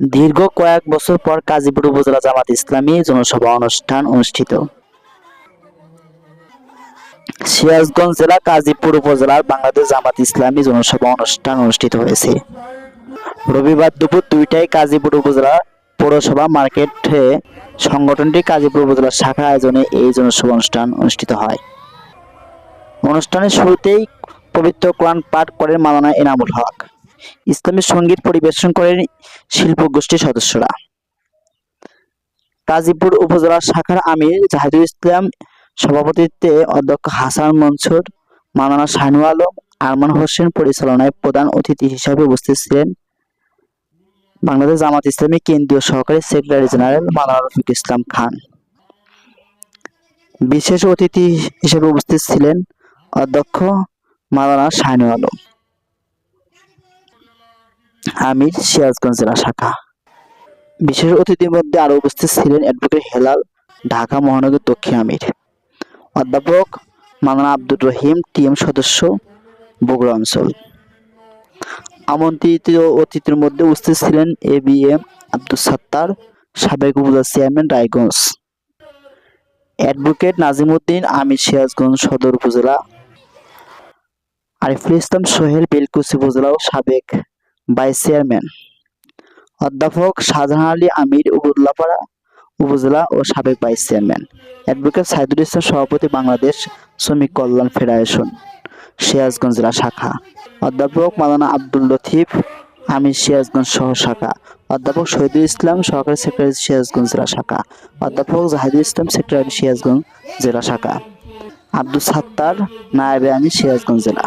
দীর্ঘ কয়েক বছর পর গাজীপুর উপজেলা জামাত ইসলামী জনসভা অনুষ্ঠান অনুষ্ঠিত। সিরাজগঞ্জ জেলা গাজীপুর উপজেলার বাংলাদেশ জামাত ইসলামী জনসভা অনুষ্ঠান অনুষ্ঠিত হয়েছে। রবিবার দুপুর দুইটায় গাজীপুর উপজেলা পৌরসভা মার্কেটে সংগঠনটি গাজীপুর উপজেলার শাখা আয়োজনে এই জনসভা অনুষ্ঠান অনুষ্ঠিত হয়। অনুষ্ঠানের শুরুতেই পবিত্র কোরআন পাঠ করেন মাওলানা এনামুল হক। ইসলামী সংগীত পরিবেশন করেন শিল্প গোষ্ঠীর সদস্যরা। গাজীপুর উপজেলা শাখার আমির জাহিদুল ইসলাম সভাপতিত্বে অধ্যক্ষ হাসান মনসুর, মাওলানা শাহিনুল আলম, আরমান হোসেন পরিচালনায় প্রধান অতিথি হিসাবে উপস্থিত ছিলেন বাংলাদেশ জামাত ইসলামী কেন্দ্রীয় সহকারী সেক্রেটারি জেনারেল মাওলানা রফিক ইসলাম খান। বিশেষ অতিথি হিসেবে উপস্থিত ছিলেন অধ্যক্ষ মাওলানা শাহিনুল আলম। আমির সিরাজগঞ্জ শাখা। বিশেষ অতিথির মধ্যে আরও উপস্থিত ছিলেন অ্যাডভোকেট হেলাল, ঢাকা মহানগর দক্ষিণ আমির। অধ্যাপক মাওলানা আব্দুর রহিম, টিএম সদস্য, বগুড়া অঞ্চল। আমন্ত্রিত অতিথির মধ্যে উপস্থিত ছিলেন A B M Abdul Sattar, সাবেক উপজেলা চেয়ারম্যান রায়গঞ্জ। অ্যাডভোকেট নাজিমুদ্দিন, আমির সিরাজগঞ্জ সদর উপজেলা। আরিফুল ইসলাম সোহেল, বেলকুচি উপজেলা সাবেক ভাইস চেয়ারম্যান অধ্যাপক শাহজাহান আলী আমির উবুল্লাপাড়া উপজেলা ও সাবেক vice chairman advocate Saidul Islam, সভাপতি বাংলাদেশ শ্রমিক কল্যাণ ফেডারেশন সিরাজগঞ্জ জেলা শাখা। অধ্যাপক মালানা আব্দুল লতিফ আমির সিরাজগঞ্জ সহ শাখা। অধ্যাপক শহীদুল ইসলাম, সহকারী সেক্রেটারি সিরাজগঞ্জ জেলা শাখা। অধ্যাপক জাহিদুল ইসলাম, সেক্রেটারি সিরাজগঞ্জ জেলা শাখা। আব্দুল সাত্তার, নায়েবে আমির, সিরাজগঞ্জ জেলা।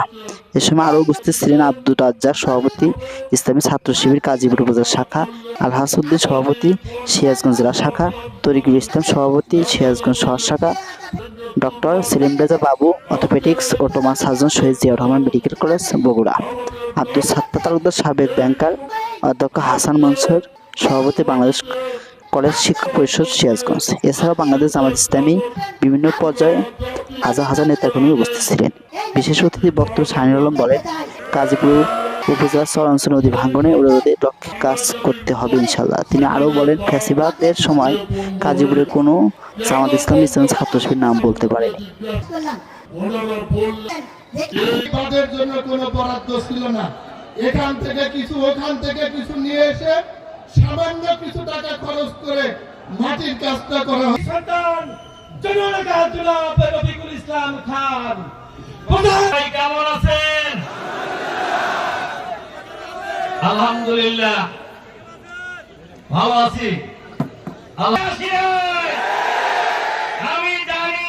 এ সময় আরও উপস্থিত ছিলেন আব্দুল রাজ্জাক, সভাপতি ইসলামী ছাত্র শিবির, কাজীপুর উপজেলা শাখা, আলহাসুদ্দিন সভাপতি, সিরাজগঞ্জ জেলা শাখা, তরিকুল ইসলাম সভাপতি, সিরাজগঞ্জ শহর শাখা, ডক্টর সেলিম রেজা বাবু, অর্থোপেডিক্স ও trauma surgeon Shaheed Zia Rahman medical college, Bogura. Abdul Sattar Talukdar সাবেক ব্যাংকার, অধ্যক্ষ হাসান মনসুর, সভাপতি বাংলাদেশ কলেজ শিক্ষক পরিষদ, সিরাজগঞ্জ। এছাড়াও বাংলাদেশ জামাত ইসলামী বিভিন্ন পর্যায়ে হাজার হাজার নেতাকর্মী উপস্থিত ছিলেন। বিশেষ অতিথি বক্তব্য শাহিনুল আলম বলেন, গাজীপুর উপজেলা চরাঞ্চল নদী ভাঙ্গনে রোধে লক্ষ্যে কাজ করতে হবে ইনশাল্লাহ তিনি আরও বলেন, ফ্যাসিবাদের সময় গাজীপুরের কোনো জামাত ইসলাম ইসলাম ছাত্র নাম বলতে পারেনি। এখান থেকে কিছু, ওখান থেকে কিছু নিয়ে এসে সামান্য কিছু টাকা খরচ করে মাটির কাজটা করা সন্তান আলহামদুলিল্লাহ। ভালো আছি। আল্লাহ আসি নাই। আমি জানি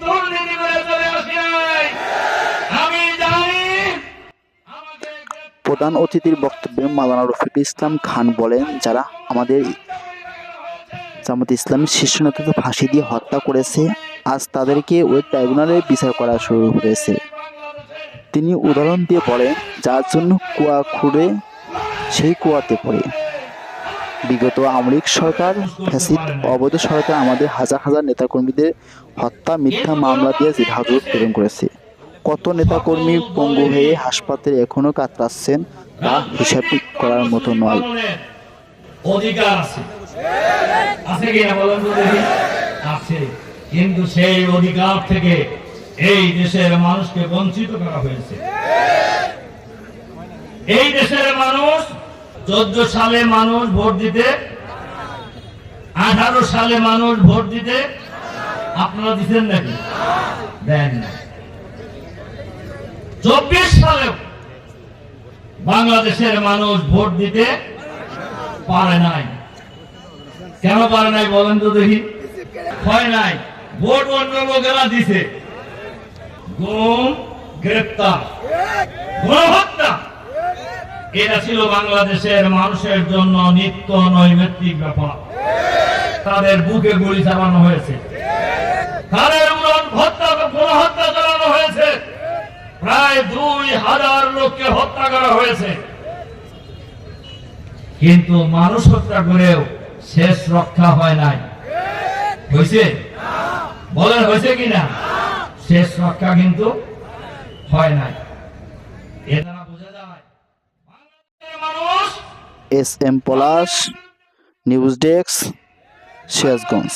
দুর্নীতি করে চলে আসি নাই। আমি জানি আমাকে গ্রেপ্তার প্রধান অতিথির বক্তব্যে মালানা রফিকুল ইসলাম খান বলেন, যারা আমাদের জামাত ইসলামের শীর্ষ নেতাকে ফাঁসি দিয়ে হত্যা করেছে, আজ তাদেরকে ওই ট্রাইব্যুনালে বিচার করা শুরু হয়েছে তিনি উদাহরণ দিয়ে বলেন, যার জন্য কুয়া খুঁড়ে, সেই কুয়াতে পড়ে। বিগত আমরিক সরকার ফ্যাসিদ অবৈধ সরকার আমাদের হাজার হাজার নেতাকর্মীদের হত্যা, মিথ্যা মামলা দিয়ে জেল প্রেরণ করেছে। কত নেতাকর্মী পঙ্গু হয়ে হাসপাতালে এখনও কাতরাচ্ছেন, তা হিসাব করার মতো নয়। অধিকার কিন্তু সেই অধিকার থেকে এই দেশের মানুষকে বঞ্চিত করা হয়েছে। এই দেশের মানুষ চোদ্দ সালে মানুষ ভোট দিতে, আঠারো সালে মানুষ ভোট দিতে আপনারা দিচ্ছেন নাকি? দেন না। চব্বিশ সালে বাংলাদেশের মানুষ ভোট দিতে পারে নাই। কেন পারে নাই বলেন তো দেখি। হয় নাই। ভোট অন্য লোকেরা দিছে, গুম, গ্রেপ্তার, গণহত্যা, এটা ছিল বাংলাদেশের মানুষের জন্য নিত্য নৈমিত্তিক ব্যাপার। তাদের বুকে গুলি চালানো হয়েছে। তাদের উড়ন হত্যা গণহত্যা চালানো হয়েছে প্রায় দুই হাজার লোককে হত্যা করা হয়েছে। কিন্তু মানুষ হত্যা করেও শেষ রক্ষা হয় নাই। হয়েছে? বলেন, হয়েছে কিনা? শেষ রক্ষা কিন্তু হয় নাই। S M Palash, news desk, Sirajganj.